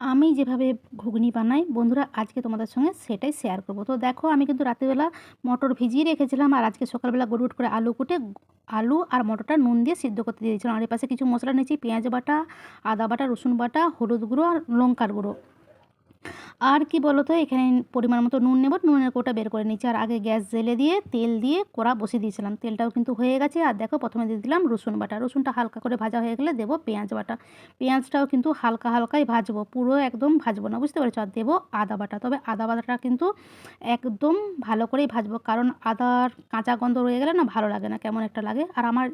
আমি যেভাবে ঘুগনি বানাই, বন্ধুরা আজকে তোমাদের সঙ্গে সেটাই শেয়ার করব। তো দেখো, আমি কিন্তু রাত্রিবেলা মটর ভিজিয়ে রেখেছিলাম আর আজকে সকালবেলা গুড় করে আলু কুটে আলু আর মটরটা নুন দিয়ে সিদ্ধ করতে দিয়েছিলাম। আর এর পাশে কিছু মশলা নিয়েছি, পেঁয়াজ বাটা, আদা বাটা, রসুন বাটা, হলুদ গুঁড়ো আর লঙ্কার গুঁড়ো। আর কি বলো তো এখানে পরিমাণ মতো নুন নেব, নুনের কোটা বের করে নিচ্ছি। আর আগে গ্যাস জেলে দিয়ে, তেল দিয়ে কড়া বসিয়ে দিয়েছিলাম। তেলটাও কিন্তু হয়ে গেছে। আর দেখো, প্রথমে দিয়ে দিলাম রসুন বাটা। রসুনটা হালকা করে ভাজা হয়ে গেলে দেবো পেঁয়াজ বাটা। পেঁয়াজটাও কিন্তু হালকা হালকাই ভাজবো। পুরো একদম ভাজবো না, বুঝতে পারছ? আর দেবো আদা বাটা। তবে আদা বাটাটা কিন্তু একদম ভালো করেই ভাজবো। কারণ আদার কাঁচা গন্ধ রয়ে গেলে না ভালো লাগে না, কেমন একটা লাগে। আর আমার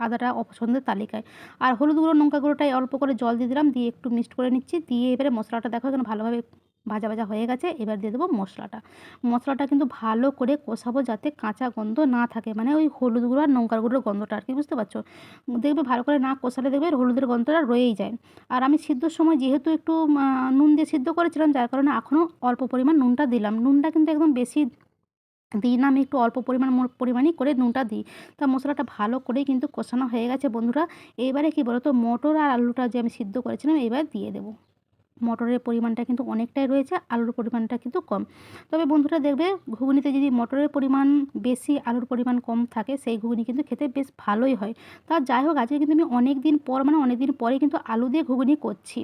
আদাটা অপছন্দের তালিকায়। আর হলুদ গুঁড়ো, লঙ্কা গুঁড়োটাই অল্প করে জল দিয়ে দিলাম। দিয়ে একটু মিক্সড করে নিচ্ছি। দিয়ে এবারে মশলাটা দেখো এখানে ভালোভাবে ভাজা ভাজা হয়ে গেছে, এবার দিয়ে দেবো মশলাটা। মশলাটা কিন্তু ভালো করে কষাবো যাতে কাঁচা গন্ধ না থাকে মানে ওই হলুদ গুঁড়ো আর লঙ্কার গুঁড়োর গন্ধটা আর কি, বুঝতে পারছ? দেখবে ভালো করে না কষালে দেখবে হলুদের গন্ধটা রয়েই যায়। আর আমি সিদ্ধর সময় যেহেতু একটু নুন দিয়ে সিদ্ধ করেছিলাম, যার কারণে এখনও অল্প পরিমাণ নুনটা দিলাম। নুনটা কিন্তু একদম বেশি দিই না, আমি একটু অল্প পরিমাণ পরিমাণই করে নুনটা দিই। তা মশলাটা ভালো করেই কিন্তু কষানো হয়ে গেছে বন্ধুরা। এইবারে কী বলো তো মটর আর আলুটা যে আমি সিদ্ধ করেছিলাম, এবার দিয়ে দেবো। মটরের পরিমাণটা কিন্তু অনেকটাই রয়েছে, আলুর পরিমাণটা কিন্তু কম। তবে বন্ধুরা দেখবে, ঘুগনিতে যদি মটরের পরিমাণ বেশি, আলুর পরিমাণ কম থাকে, সেই ঘুগনি কিন্তু খেতে বেশ ভালোই হয়। তা যাই হোক, আজকে কিন্তু আমি অনেক দিন পর মানে অনেক দিন পরে কিন্তু আলু দিয়ে ঘুগনি করছি।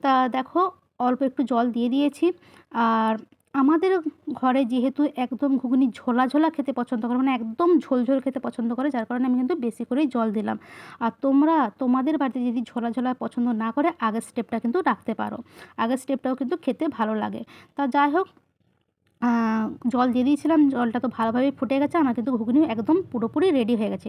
তা দেখো, অল্প একটু জল দিয়ে দিয়েছি, আর আমাদের ঘরে যেহেতু একদম ঘুগনি ঝোলা ঝোলা খেতে পছন্দ করে মানে একদম ঝোল ঝোল খেতে পছন্দ করে, যার কারণে আমি কিন্তু বেশি করেই জল দিলাম। আর তোমরা, তোমাদের বাড়িতে যদি ঝোলা ঝোলা পছন্দ না করে, আগের স্টেপটা কিন্তু রাখতে পারো। আগের স্টেপটাও কিন্তু খেতে ভালো লাগে। তা যাই হোক জল দিয়ে দিয়েছিলাম, জলটা তো ভালোভাবে ফুটে গেছে, আমার কিন্তু ঘুগনি একদম পুরোপুরি রেডি হয়ে গেছে।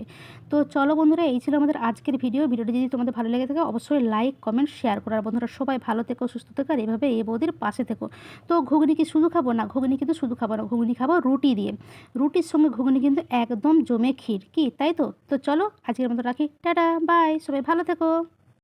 তো চলো বন্ধুরা, এই ছিল আমাদের আজকের ভিডিও ভিডিওটি যদি তোমাদের ভালো লেগে থাকে, অবশ্যই লাইক কমেন্ট শেয়ার করার বন্ধুরা, সবাই ভালো থেকো, সুস্থ থেকো, আর এভাবে এই বৌদির পাশে থেকো। তো ঘুগনি কি শুধু খাব? না, ঘুগনি কিন্তু শুধু খাব না, ঘুগনি খাব রুটি দিয়ে। রুটির সঙ্গে ঘুগনি কিন্তু একদম জমে ক্ষীর, কি? তাই তো? তো চলো, আজকের মতো রাখি। টাটা বাই সবাই ভালো থেকো।